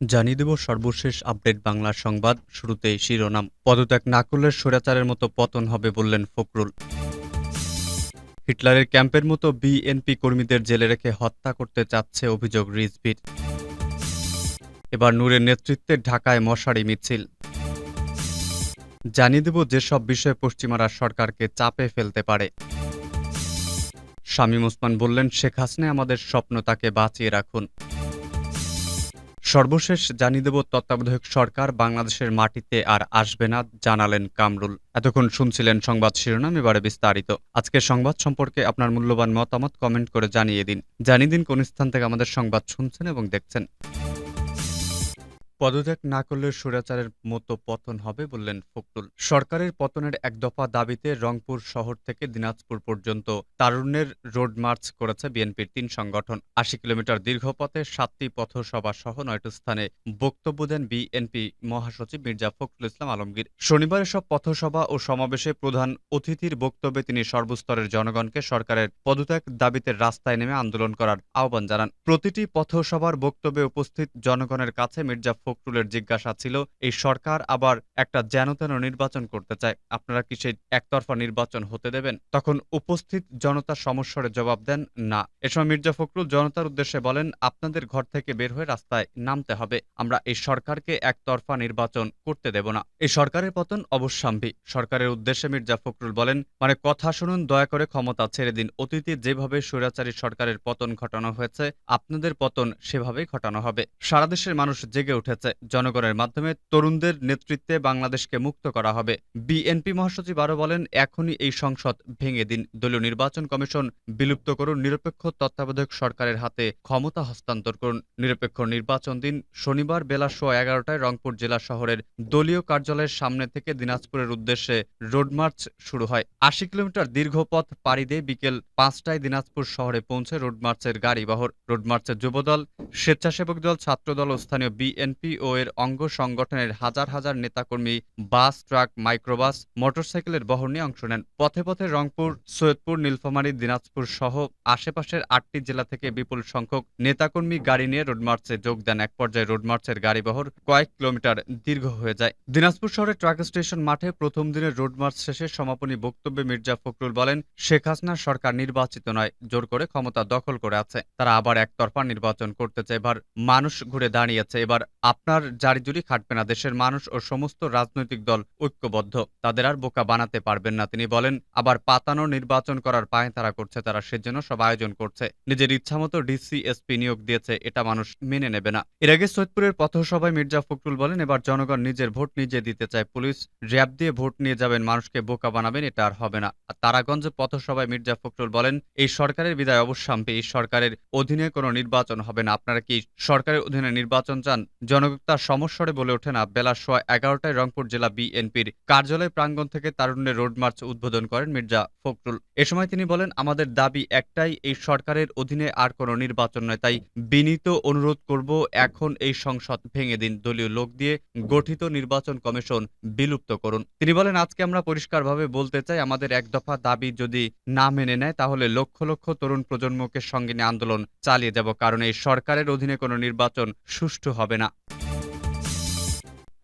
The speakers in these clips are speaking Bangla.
জানিয়ে দেব সর্বশেষ আপডেট বাংলা সংবাদ শুরুতেই শিরোনাম। পদত্যাগ না করলে স্বৈরাচারের মতো পতন হবে বললেন ফখরুল। হিটলারের ক্যাম্পের মতো বিএনপি কর্মীদের জেলে রেখে হত্যা করতে চাচ্ছে অভিযোগ রিজভির। এবার নূরের নেতৃত্বে ঢাকায় মশারি মিছিল। জানিয়ে দেব যেসব বিষয়ে পশ্চিমারা সরকারকে চাপে ফেলতে পারে। শামীম ওসমান বললেন, শেখ হাসিনা আমাদের স্বপ্ন তাকে বাঁচিয়ে রাখুন। সর্বশেষ জানিয়ে দেব, তত্ত্বাবধায়ক সরকার বাংলাদেশের মাটিতে আর আসবে না, জানালেন কামরুল। এতক্ষণ শুনছিলেন সংবাদ শিরোনাম, এবারে বিস্তারিত। আজকের সংবাদ সম্পর্কে আপনার মূল্যবান মতামত কমেন্ট করে জানিয়ে দিন। জানিয়ে দিন কোন স্থান থেকে আমাদের সংবাদ শুনছেন এবং দেখছেন। পদত্যাগ না করলে স্বৈরাচারের মতো পতন হবে বললেন ফখরুল। সরকারের পতনের এক দফা দাবিতে রংপুর শহর থেকে দিনাজপুর পর্যন্ত তারুণ্যের রোড মার্চ করেছে বিএনপির তিন সংগঠন। আশি কিলোমিটার দীর্ঘ পথে সাতটি পথসভা সহ নয়টি স্থানে বক্তব্য দেন বিএনপি মহাসচিব মির্জা ফখরুল ইসলাম আলমগীর। শনিবার সব পথসভা ও সমাবেশে প্রধান অতিথির বক্তব্যে তিনি সর্বস্তরের জনগণকে সরকারের পদত্যাগ দাবিতে রাস্তায় নেমে আন্দোলন করার আহ্বান জানান। প্রতিটি পথসভার বক্তব্যে উপস্থিত জনগণের কাছে মির্জা ফখরুলের জিজ্ঞাসা ছিল, এই সরকার আবার একটা যেনতেন নির্বাচন করতে চায়। আপনারা কি সেই একতরফা নির্বাচন হতে দেবেন? তখন উপস্থিত জনতা সমস্যার জবাব দেন, না। এ সময় মির্জা ফখরুল জনতার উদ্দেশ্যে বলেন, আপনাদের ঘর থেকে বের হয়ে রাস্তায় নামতে হবে। আমরা এই সরকারকে একতরফা নির্বাচন করতে দেব না। এই সরকারের পতন অবশ্যম্ভী সরকারের উদ্দেশ্যে মির্জা ফখরুল বলেন মানে কথা শুনুন, দয়া করে ক্ষমতা ছেড়ে দিন। অতীতে যেভাবে স্বৈরাচারী সরকারের পতন ঘটানো হয়েছে, আপনাদের পতন সেভাবেই ঘটানো হবে। সারা দেশের মানুষ জেগে উঠেছে। জনগণের মাধ্যমে তরুণদের নেতৃত্বে বাংলাদেশকে মুক্ত করা হবে। বিএনপি মহাসচিব আরও বলেন, এখনই এই সংসদ ভেঙে দিন। দলীয় নির্বাচন কমিশন বিলুপ্ত করুন, নিরপেক্ষ তত্ত্বাবধায়ক সরকারের হাতে ক্ষমতা হস্তান্তর করুন। নিরপেক্ষ নির্বাচন দিন শনিবার বেলা সোয়া এগারোটায় রংপুর জেলা শহরের দলীয় কার্যালয়ের সামনে থেকে দিনাজপুরের উদ্দেশ্যে রোড মার্চ শুরু হয়। আশি কিলোমিটার দীর্ঘ পথ পাড়ি দিয়ে বিকেল পাঁচটায় দিনাজপুর শহরে পৌঁছে রোড মার্চের গাড়ি বহর। রোড মার্চের যুবদল, স্বেচ্ছাসেবক দল, ছাত্রদল ও স্থানীয় বিএনপি ও এর অঙ্গ সংগঠনের হাজার হাজার নেতাকর্মী, বাস, ট্রাক, মাইক্রোবাস, মোটরসাইকেলের বহর নিয়ে অংশ নেন। পথে পথে রংপুর, সৈয়দপুর, নীলফামারী, দিনাজপুর সহ আশেপাশের আটটি জেলা থেকে বিপুল সংখ্যক নেতাকর্মী গাড়ি নিয়ে রোড মার্চে যোগ দেন। এক পর্যায়ে রোড মার্চের গাড়ি বহর কয়েক কিলোমিটার দীর্ঘ হয়ে যায়। দিনাজপুর শহরের ট্রাক স্টেশন মাঠে প্রথম দিনের রোড মার্চ শেষে সমাপনী বক্তব্যে মির্জা ফখরুল বলেন, শেখ হাসিনার সরকার নির্বাচিত নয়, জোর করে ক্ষমতা দখল করে আছে। তারা আবার একতরফা নির্বাচন করতে চায়। এবার মানুষ ঘুরে দাঁড়িয়েছে। এবার আপনার জারিজুরি খাটবে না। দেশের মানুষ ও সমস্ত রাজনৈতিক দল ঐক্যবদ্ধ। তাদের আর বোকা বানাতে পারবেন না, তিনি বলেন। আবার পাতানো নির্বাচন করার পায়ে তারা করছে, তারা সেজন্য সব আয়োজন করছে। নিজের ইচ্ছামতো ডিসি এসপি নিয়োগ দিয়েছে, এটা মানুষ মেনে নেবে না। এর আগে সৈয়দপুরের পথসভায় মির্জা ফখরুল বলেন, এবার জনগণ নিজের ভোট নিজে দিতে চায়। পুলিশ র্যাব দিয়ে ভোট নিয়ে যাবেন, মানুষকে বোকা বানাবেন, এটা আর হবে না। আর তারাগঞ্জ পথসভায় মির্জা ফখরুল বলেন, এই সরকারের বিদায় অবশ্যম্পে এই সরকারের অধীনে কোনো নির্বাচন হবে না। আপনারা কি সরকারের অধীনে নির্বাচন চান? জনতা সমস্বরে বলে ওঠে না বেলা সোয়া এগারোটায় রংপুর জেলা বিএনপির কার্যালয় প্রাঙ্গণ থেকে তারুণ্যের রোড মার্চ উদ্বোধন করেন মির্জা ফখরুল। এ সময় তিনি বলেন, আমাদের দাবি একটাই, এই সরকারের অধীনে আর কোনো নির্বাচন নয়। তাই বিনীত অনুরোধ করব, এখন এই সংসদ ভেঙে দিন। দলীয় লোক দিয়ে গঠিত নির্বাচন কমিশন বিলুপ্ত করুন। তিনি বলেন, আজকে আমরা পরিষ্কারভাবে বলতে চাই, আমাদের এক দফা দাবি যদি না মেনে নেয়, তাহলে লক্ষ লক্ষ তরুণ প্রজন্মকে সঙ্গে নিয়ে আন্দোলন চালিয়ে যাব। কারণ এই সরকারের অধীনে কোনো নির্বাচন সুষ্ঠু হবে না।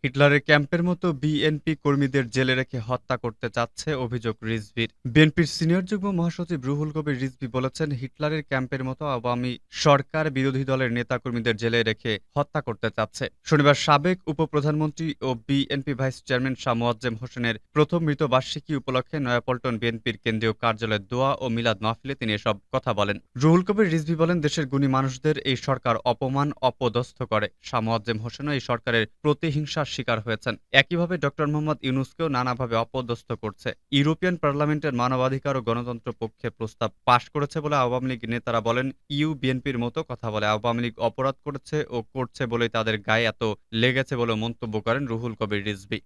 হিটলারের ক্যাম্পের মতো বিএনপি কর্মীদের জেলে রেখে হত্যা করতে চাচ্ছে অভিযোগ রিজভির। বিএনপির সিনিয়র যুগ্ম মহাসচিব রুহুল কবির রিজভি বলেছেন, হিটলারের ক্যাম্পের মতো আওয়ামী সরকার বিরোধী দলের নেতাকর্মীদের জেলে রেখে হত্যা করতে চাচ্ছে। শনিবার সাবেক উপপ্রধানমন্ত্রী ও বিএনপি ভাইস চেয়ারম্যান শাহ মোয়াজ্জেম হোসেনের প্রথম মৃত বার্ষিকী উপলক্ষে নয়াপল্টন বিএনপির কেন্দ্রীয় কার্যালয়ে দোয়া ও মিলাদ মাহফিলে তিনি এসব কথা বলেন। রুহুল কবির রিজভি বলেন, দেশের গুণী মানুষদের এই সরকার অপমান, অপদস্থ করে। শাহ মোয়াজ্জেম হোসেনও এই সরকারের প্রতিহিংসার শিকার হয়েছেন। একইভাবে ডক্টর মোহাম্মদ ইউনুসকেও নানাভাবে অপদস্থ করছে। ইউরোপিয়ান পার্লামেন্টের মানবাধিকার ও গণতন্ত্র পক্ষে প্রস্তাব পাশ করেছে বলে আওয়ামী লীগ নেতারা বলেন, ইউ বিএনপির মতো কথা বলে আওয়ামী লীগ অপরাধ করেছে ও করছে বলেই তাদের গায়ে এত লেগেছে বলে মন্তব্য করেন রুহুল কবির রিজভি।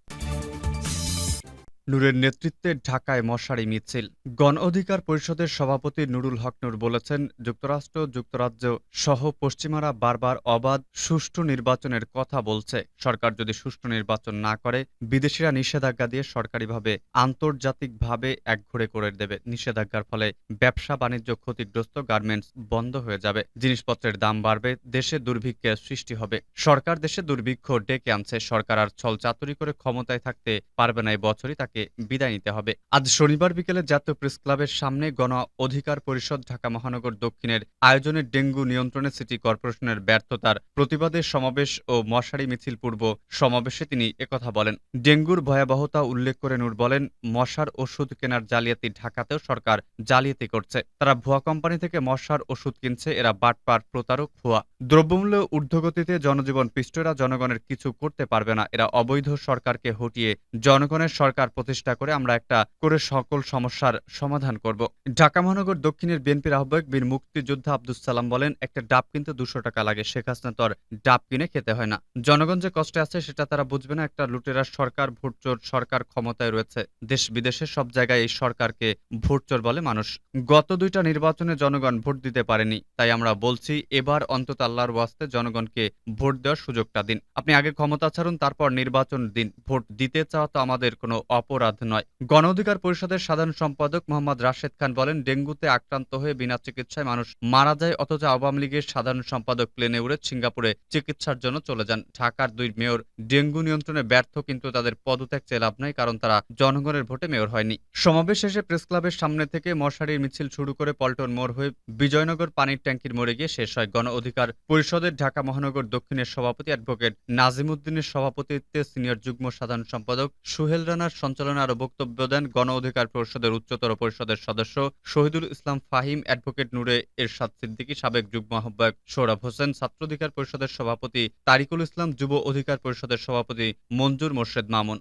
নূরের নেতৃত্বে ঢাকায় মশারি মিছিল। গণ অধিকার পরিষদের সভাপতি নুরুল হক নূর বলেছেন, যুক্তরাষ্ট্র, যুক্তরাজ্য সহ পশ্চিমারা বারবার অবাধ, সুষ্ঠু নির্বাচনের কথা বলছে। সরকার যদি সুষ্ঠু নির্বাচন না করে, বিদেশিরা নিষেধাজ্ঞা দিয়ে সরকারিভাবে আন্তর্জাতিকভাবে একঘরে করে দেবে। নিষেধাজ্ঞার ফলে ব্যবসা বাণিজ্য ক্ষতিগ্রস্ত গার্মেন্টস বন্ধ হয়ে যাবে। জিনিসপত্রের দাম বাড়বে, দেশে দুর্ভিক্ষের সৃষ্টি হবে। সরকার দেশে দুর্ভিক্ষ ডেকে আনছে। সরকার আর ছল চাতুরি করে ক্ষমতায় থাকতে পারবে না এই বছরই তাকে বিদায় নিতে হবে। আজ শনিবার বিকেলে জাতীয় প্রেস ক্লাবের সামনে গণ অধিকার পরিষদ ঢাকা মহানগর দক্ষিণের আয়োজনে ডেঙ্গু নিয়ন্ত্রণে সিটি কর্পোরেশনের ব্যর্থতার প্রতিবাদে সমাবেশ ও মশারি মিছিল পূর্ব সমাবেশে তিনি একথা বলেন। ডেঙ্গুর ভয়াবহতা উল্লেখ করে নূর বলেন, মশার ওষুধ কেনার জালিয়াতি ঢাকাতেও সরকার জালিয়াতি করছে। তারা ভুয়া কোম্পানি থেকে মশার ওষুধ কিনছে, এরা বাটপার প্রতারক ভুয়া। দ্রব্যমূল্য ঊর্ধ্বগতিতে জনজীবন পিষ্টরা জনগণের কিছু করতে পারবে না। এরা অবৈধ সরকারকে হটিয়ে জনগণের সরকার প্রতিষ্ঠা করে আমরা একটা করে সকল সমস্যার সমাধান করব। ঢাকা মহানগর দক্ষিণের বিএনপির আহ্বায়ক বীর মুক্তিযোদ্ধা আব্দুল সালাম বলেন, একটা ডাব কিনতে দুশো টাকা লাগে, শেখ হাসিনা তো আর ডাব কিনে খেতে হয় না। জনগণ যে কষ্টে আছে সেটা তারা বুঝবে না, একটা লুটেরার সরকার ভোটচোর সরকার ক্ষমতায় রয়েছে। দেশ বিদেশে সব জায়গায় এই সরকারকে ভোটচোর বলে মানুষ। গত দুইটা নির্বাচনে জনগণ ভোট দিতে পারেনি, তাই আমরা বলছি এবার অন্তত আল্লাহর ওয়াস্তে জনগণকে ভোট দেওয়ার সুযোগটা দিন। আপনি আগে ক্ষমতা ছাড়ুন, তারপর নির্বাচন দিন। ভোট দিতে চাওয়া তো আমাদের কোনো অপরাধ নয়। গণ অধিকার পরিষদের সাধারণ সম্পাদক মোহাম্মদ রাশেদ খান বলেন, ডেঙ্গুতে আক্রান্ত হয়ে বিনা চিকিৎসায় মানুষ মারা যায়, অথচ আওয়ামী লীগের সাধারণ সম্পাদক প্লেনে উড়ে সিঙ্গাপুরে চিকিৎসার জন্য চলে যান। ঢাকার দুই মেয়র ডেঙ্গু নিয়ন্ত্রণে ব্যর্থ, কিন্তু তাদের পদত্যাগ চেয়ে লাভ নাই, কারণ তারা জনগণের ভোটে মেয়র হয়নি। সমাবেশ শেষে প্রেস ক্লাবের সামনে থেকে মশারির মিছিল শুরু করে পল্টন মোড় হয়ে বিজয়নগর পানির ট্যাঙ্কির মোড়ে গিয়ে শেষ হয় গণ অধিকার পরিষদের ঢাকা মহানগর দক্ষিণের সভাপতি অ্যাডভোকেট নাজিমুদ্দিনের সভাপতিত্বে সিনিয়র যুগ্ম সাধারণ সম্পাদক সুহেল রানার সঞ্চালনে আরও বক্তব্য দেন গণ অধিকার পরিষদের উচ্চতর পরিষদের সদস্য শহীদুল ইসলাম ফাহিম অ্যাডভোকেট নূরে এরশাদ সিদ্দিকী, সাবেক যুগ্ম আহ্বায়ক সৌরভ হোসেন ছাত্র অধিকার পরিষদের সভাপতি তারিকুল ইসলাম, যুব অধিকার পরিষদের সভাপতি মঞ্জুর মোর্শেদ মামুন।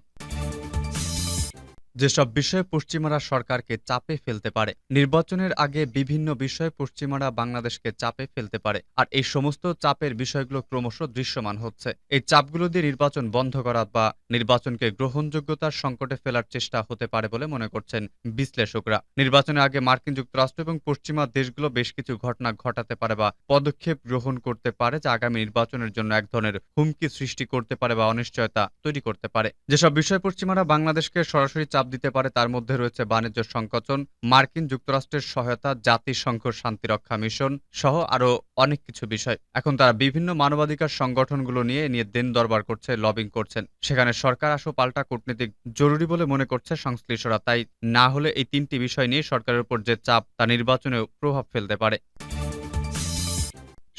যেসব বিষয়ে পশ্চিমারা সরকারকে চাপে ফেলতে পারে, নির্বাচনের আগে বিভিন্ন বিষয়ে পশ্চিমারা বাংলাদেশকে চাপে ফেলতে পারে, আর এই সমস্ত চাপের বিষয়গুলো ক্রমশ দৃশ্যমান হচ্ছে। এই চাপগুলো দিয়ে নির্বাচন বন্ধ করা বা নির্বাচনকে গ্রহণযোগ্যতার সংকটে ফেলার চেষ্টা হতে পারে বলে মনে করছেন বিশ্লেষকরা। নির্বাচনের আগে মার্কিন যুক্তরাষ্ট্র এবং পশ্চিমা দেশগুলো বেশ কিছু ঘটনা ঘটাতে পারে বা পদক্ষেপ গ্রহণ করতে পারে যা আগামী নির্বাচনের জন্য এক ধরনের হুমকি সৃষ্টি করতে পারে বা অনিশ্চয়তা তৈরি করতে পারে। যেসব বিষয় পশ্চিমারা বাংলাদেশকে সরাসরি চাপ দিতে পারে, তার মধ্যে রয়েছে বাণিজ্য সংকোচন, মার্কিন যুক্তরাষ্ট্রের সহায়তা, জাতিসংঘ শান্তিরক্ষা মিশন সহ আরও অনেক কিছু বিষয়। এখন তারা বিভিন্ন মানবাধিকার সংগঠনগুলো নিয়ে নিয়ে দিন দরবার করছে, লবিং করছেন। সেখানে সরকার আসো পাল্টা কূটনীতিক জরুরি বলে মনে করছে সংশ্লিষ্টরা, তাই না হলে এই তিনটি বিষয় নিয়ে সরকারের উপর যে চাপ, তা নির্বাচনেও প্রভাব ফেলতে পারে।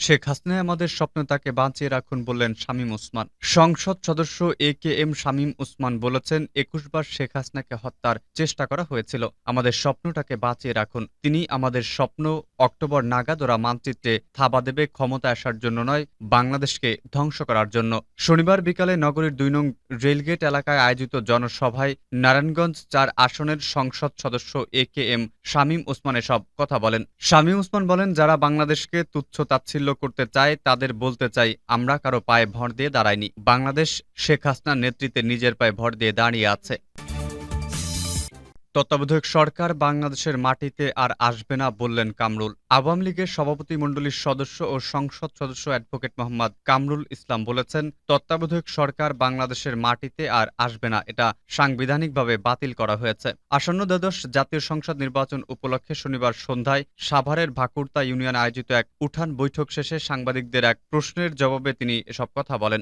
শেখ হাসিনা আমাদের স্বপ্ন তাকে বাঁচিয়ে রাখুন বললেন শামীম ওসমান। সংসদ সদস্য A K M Shamim Osman বলেছেন একুশ বার শেখ হাসিনাকে হত্যার চেষ্টা করা হয়েছিল। আমাদের স্বপ্নটাকে বাঁচিয়ে রাখুন। তিনি আমাদের স্বপ্ন অক্টোবর নাগাদ ওরা মানচিত্রে থাবা দেবে ক্ষমতা আসার জন্য নয়, বাংলাদেশকে ধ্বংস করার জন্য। শনিবার বিকালে নগরীর দুই নং রেলগেট এলাকায় আয়োজিত জনসভায় নারায়ণগঞ্জ চার আসনের সংসদ সদস্য A K M Shamim Osman এসব কথা বলেন। শামীম ওসমান বলেন, যারা বাংলাদেশকে তুচ্ছ তাচ্ছিল্য করতে চায়, তাদের বলতে চাই, আমরা কারও পায়ে ভর দিয়ে দাঁড়াইনি। বাংলাদেশ শেখ হাসনার নেতৃত্বে নিজের পায়ে ভর দিয়ে দাঁড়িয়ে আছে। তত্ত্বাবধায়ক সরকার বাংলাদেশের মাটিতে আর আসবে না বললেন কামরুল। আওয়ামী লীগের সভাপতি মণ্ডলীর সদস্য ও সংসদ সদস্য অ্যাডভোকেট মোহাম্মদ কামরুল ইসলাম বলেছেন, তত্ত্বাবধায়ক সরকার বাংলাদেশের মাটিতে আর আসবে না, এটা সাংবিধানিকভাবে বাতিল করা হয়েছে। আসন্ন দ্বাদশ জাতীয় সংসদ নির্বাচন উপলক্ষে শনিবার সন্ধ্যায় সাভারের ভাকুরতা ইউনিয়ন আয়োজিত এক উঠান বৈঠক শেষে সাংবাদিকদের এক প্রশ্নের জবাবে তিনি এসব কথা বলেন।